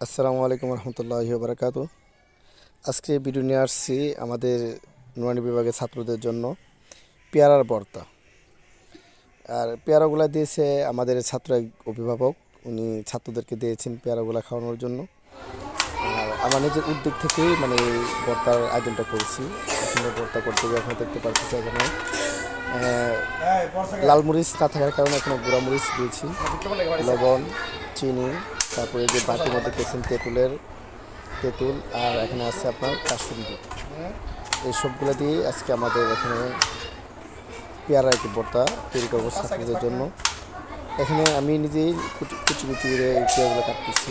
আসসালামু আলাইকুম রহমতুল্লাহ বারকাত আজকে ভিডিও নিয়ে আসছি আমাদের নুরানি বিভাগের ছাত্রদের জন্য পেয়ারার বর্তা আর পেয়ারাগুলা দিয়েছে আমাদের ছাত্র এক অভিভাবক উনি ছাত্রদেরকে দিয়েছেন পেয়ারাগুলা খাওয়ানোর জন্য। আর আমার নিজের উদ্যোগ থেকেই মানে বর্তার আয়োজনটা করছি। এখানে বর্তা করতে গিয়ে এখন দেখতে পাচ্ছি এখানে। আহ, লাল মরিচ না থাকার কারণে এখানে গুঁড়া মরিচ দিয়েছি লবণ চিনি তারপরে যে বাটির মধ্যে কেছেন তেঁতুলের তেঁতুল আর এখানে আছে আপনার কাসুন্দি এই সবগুলো দিয়ে আজকে আমাদের এখানে পেয়ারা একটি বর্তা তৈরি করব ছাত্রদের জন্য। এখানে আমি নিজেই কুচি কুচি কুচি করে এই পেয়ারাগুলো কাটতেছি।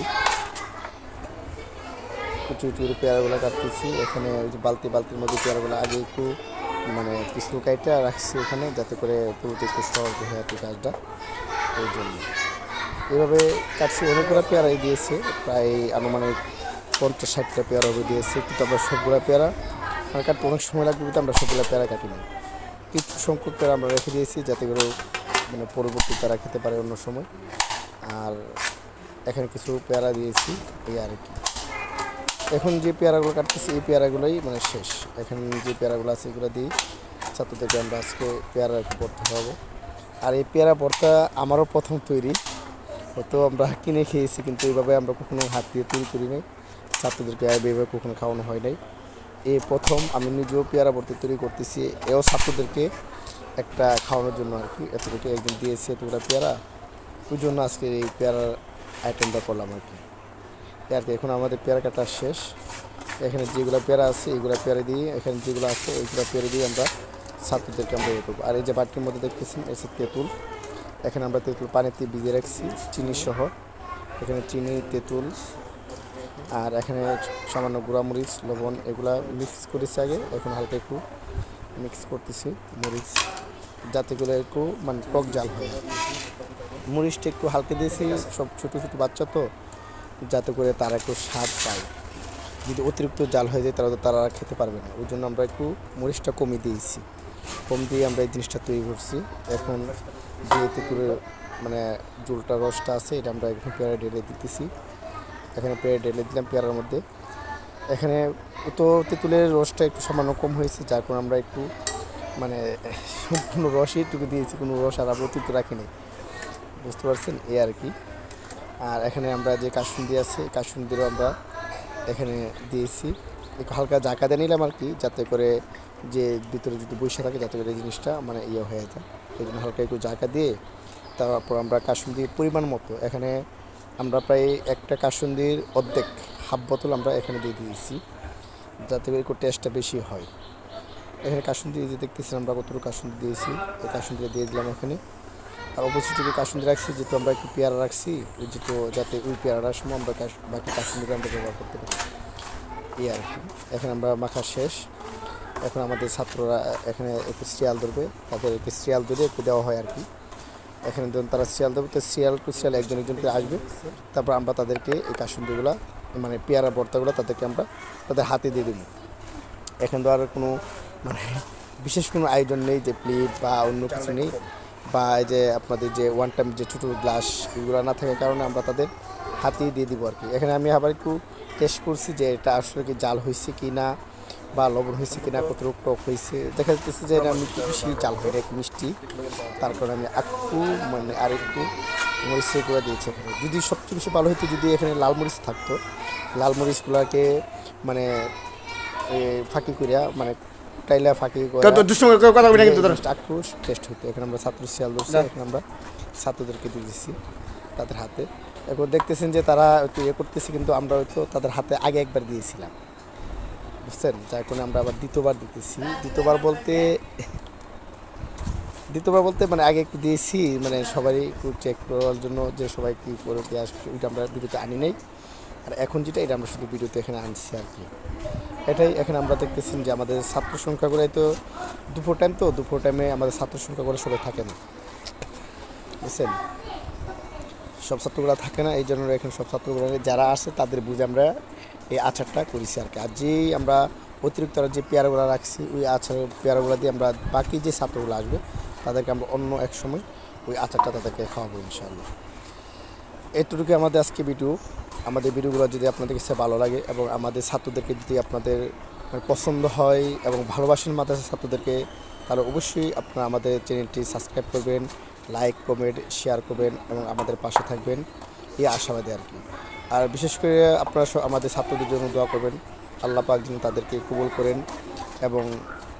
কুচি কুচি করে পেয়ারাগুলো কাটতেছি। এখানে ওই যে বালতি বালতির মধ্যে পেয়ারাগুলো আগে একটু মানে কিছু কাইটা রাখছি এখানে যাতে করে পুরোটা একটু সহজ হয়ে থাকে কাজটা। এই জন্য। এভাবে কাটছি অনেকগুলো পেয়ারাই দিয়েছে, প্রায় আনুমানিক পঞ্চাশ ষাটটা পেয়ারা দিয়েছে, কিন্তু আমরা সবগুলো পেয়ারা মানে কাটতে অনেক সময় লাগবে কিন্তু আমরা সবগুলো পেয়ারা কাটিনি। কিছু সংখ্যক পেয়ারা আমরা রেখে দিয়েছি যাতে করে মানে পরবর্তী তারা খেতে পারে অন্য সময়। আর এখানে কিছু পেয়ারা দিয়েছি, এই আর কি। এখন যে পেয়ারাগুলো কাটতেছি, এই পেয়ারাগুলোই মানে শেষ। এখন যে পেয়ারাগুলো আছে, এগুলো দিই ছাত্রদেরকে আমরা আজকে পেয়ারা পড়তে খাওয়াবো। আর এই পেয়ারা ভর্তা আমারও প্রথম তৈরি। হয়তো আমরা কিনে খেয়েছি, কিন্তু এইভাবে আমরা কখনো হাত দিয়ে তৈরি করি নাই। ছাত্রদেরকে এইভাবে কখনো খাওয়ানো হয় নাই। এ প্রথম আমি নিজেও পেয়ারা ভর্তি তৈরি করতেছি, এও ছাত্রদেরকে একটা খাওয়ানোর জন্য আর কি। এতটুকু একদিন দিয়েছি এতগুলো পেয়ারা, ওই জন্য আজকে এই পেয়ারার আইটেমটা করলাম আর কি। আর কি, এখন আমাদের পেয়ারা কাটা শেষ। এখানে যেগুলো পেয়ারা আছে এইগুলো পেয়ারা দিয়ে, এখানে যেগুলো আছে ওইগুলো পেয়ারা দিয়ে আমরা ছাত্রদেরকে আমরা ইয়ে করব। আর এই যে বাটির মধ্যে দেখতেছেন এসে তেঁতুল। এখানে আমরা তেঁতুল পানিতে ভিজিয়ে রাখছি, চিনি সহ। এখানে চিনি, তেঁতুল, আর এখানে সামান্য গুঁড়ামরিচ, লবণ, এগুলা মিক্স করেছি আগে। এখন হালকা একটু মিক্স করতেছি মরিচ, যাতে করে একটু মানে টক জাল হয়। মরিচটা একটু হালকা দিয়েছি, সব ছোটো ছোটো বাচ্চা তো, যাতে করে তারা একটু স্বাদ পায়। যদি অতিরিক্ত জাল হয়ে যায়, তাহলে তো তারা খেতে পারবে না। ওই জন্য আমরা একটু মরিচটা কমিয়ে দিয়েছি। কম দিয়ে আমরা এই জিনিসটা তৈরি করছি। এখন যে এতে করে মানে জলটা রসটা আছে, এটা আমরা এখানে পেয়ারা ঢেলে দিতেছি। এখানে পেয়ারা ঢেলে দিলাম পেয়ারার মধ্যে। এখানে তো তেঁতুলের রসটা একটু সামান্য কম হয়েছে, যার কারণে আমরা একটু মানে সম্পূর্ণ রসই একটু দিয়েছি, কোনো রস আর আমরা অতিরিক্ত রাখিনি। বুঝতে পারছেন? এ আর কি। আর এখানে আমরা যে কাসুন্দি আছে, কাসুন্দিরও আমরা এখানে দিয়েছি। হালকা জাকা দিয়ে নিলাম আর কি যাতে করে যে ভিতরে যদি বসে থাকে, যাতে করে এই জিনিসটা মানে ইয়ে হয়ে যায়। এই জন্য হালকা একটু জাকা দিয়ে তারপর আমরা কাসুন্দির পরিমাণ মতো, এখানে আমরা প্রায় একটা কাসুন্দির অর্ধেক হাফ বোতল আমরা এখানে দিয়ে দিয়েছি, যাতে করে একটু টেস্টটা বেশি হয়। এখানে কাসুন্দি যে দেখতেছি আমরা কতটুকু কাসুন্দি দিয়েছি, এই কাসুন্দিটা দিয়ে দিলাম এখানে। আর অবশ্যই যদি কাসুন্দি রাখছি, যেহেতু আমরা একটু পেয়ারা রাখছি ওই যেহেতু যাতে ওই পেয়ারার সময় আমরা বাকি কাসুন্দিটা আমরা ব্যবহার করতে পারি। এই আর কি। এখন আমরা মাখা শেষ। এখন আমাদের ছাত্ররা এখানে একটু সিরিয়াল ধরবে। তাদের একটু সিরিয়াল ধরে একটু দেওয়া হয় আর কি। এখানে যখন তারা সিরিয়াল দেবে তো সিরিয়াল টু সিরিয়াল একজন একজন করে আসবে। তারপর আমরা তাদেরকে এই কাসুন্দিগুলো মানে পেয়ারা ভর্তাগুলো তাদেরকে আমরা তাদের হাতে দিয়ে দেবো। এখন তো আর কোনো মানে বিশেষ কোনো আয়োজন নেই যে প্লেট বা অন্য কিছু নেই। বা এই যে আপনাদের যে ওয়ান টাইম যে ছোটো গ্লাস এগুলো না থাকার কারণে আমরা তাদের হাতেই দিয়ে দিব আর কি। এখানে আমি আবার একটু টেস্ট করছি যে এটা আসলে কি জাল হয়েছে কি না বা লবণ হয়েছে কি না কতটুকু টক হয়েছে দেখা যাচ্ছে যে এটা আমি একটু বেশি জাল হয় একটু মিষ্টি। তার কারণে আমি একটু মানে আর একটু মরিচ করে দিয়েছি এখানে। যদি সবচেয়ে বেশি ভালো হতো যদি এখানে লাল মরিচ থাকতো। লাল মরিচগুলোকে মানে ফাঁকি করিয়া মানে টাইলা ফাঁকি। আক্রোশ টেস্ট হইতো। এখানে আমরা ছাত্র শিয়াল ধরছি এখানে আমরা ছাত্রদেরকে দিয়ে দিচ্ছি তাদের হাতে। এখন দেখতেছেন যে তারা একটু ইয়ে করতেছে, কিন্তু আমরা হয়তো তাদের হাতে আগে একবার দিয়েছিলাম। বুঝছেন? যার কারণে আমরা আবার দ্বিতীয়বার দিতেছি। দ্বিতীয়বার বলতে দ্বিতীয়বার বলতে মানে আগে একটু দিয়েছি মানে সবারই একটু চেক করার জন্য যে সবাই কী করে দিয়ে আসবে, ওইটা আমরা ভিডিওতে আনি নাই। আর এখন যেটা, এটা আমরা শুধু ভিডিওতে এখানে আনছি আর কি। এটাই এখানে আমরা দেখতেছেন যে আমাদের ছাত্র সংখ্যাগুলোই তো দুপুর টাইম তো, দুপুর টাইমে আমাদের ছাত্র সংখ্যাগুলো সবাই থাকে না। বুঝছেন? সব ছাত্রগুলো থাকে না এই জন্য এখানে সব ছাত্রগুলো যারা আসে তাদের বুঝে আমরা এই আচারটা করেছি আর কি। আর যেই আমরা অতিরিক্ত যে পেয়ারাগুলো রাখছি, ওই আচার পেয়ারাগুলো দিয়ে আমরা বাকি যে ছাত্রগুলো আসবে, তাদেরকে আমরা অন্য এক সময় ওই আচারটা তাদেরকে খাওয়াবো ইনশাআল্লাহ। এতটুকু আমাদের আজকে ভিডিও। আমাদের ভিডিওগুলো যদি আপনাদের কাছে ভালো লাগে এবং আমাদের ছাত্রদেরকে যদি আপনাদের মানে পছন্দ হয় এবং ভালোবাসেন মাদ্রাসা ছাত্রদেরকে, তাহলে অবশ্যই আপনারা আমাদের চ্যানেলটি সাবস্ক্রাইব করবেন। লাইক কমেন্ট শেয়ার করবেন এবং আমাদের পাশে থাকবেন। এই আশাবাদী আর কি। আর বিশেষ করে আপনারা আমাদের ছাত্রদের জন্য দোয়া করবেন। আল্লাহ পাক যেন তাদেরকে কবুল করেন এবং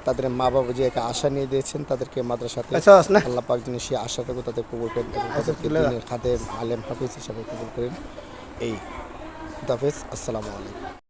তাদের মা বাবা যে একটা আশা নিয়ে দিয়েছেন তাদেরকে মাদ্রাসাতে আচ্ছা না। আল্লাহ পাক যেন সেই আশাটাকে তাদের কবুল করেন এবং তাদেরকে দিনের আলেম হাফিজ হিসাবে কবুল করেন। এই খুদাফেজ আসসালামু আলাইকুম।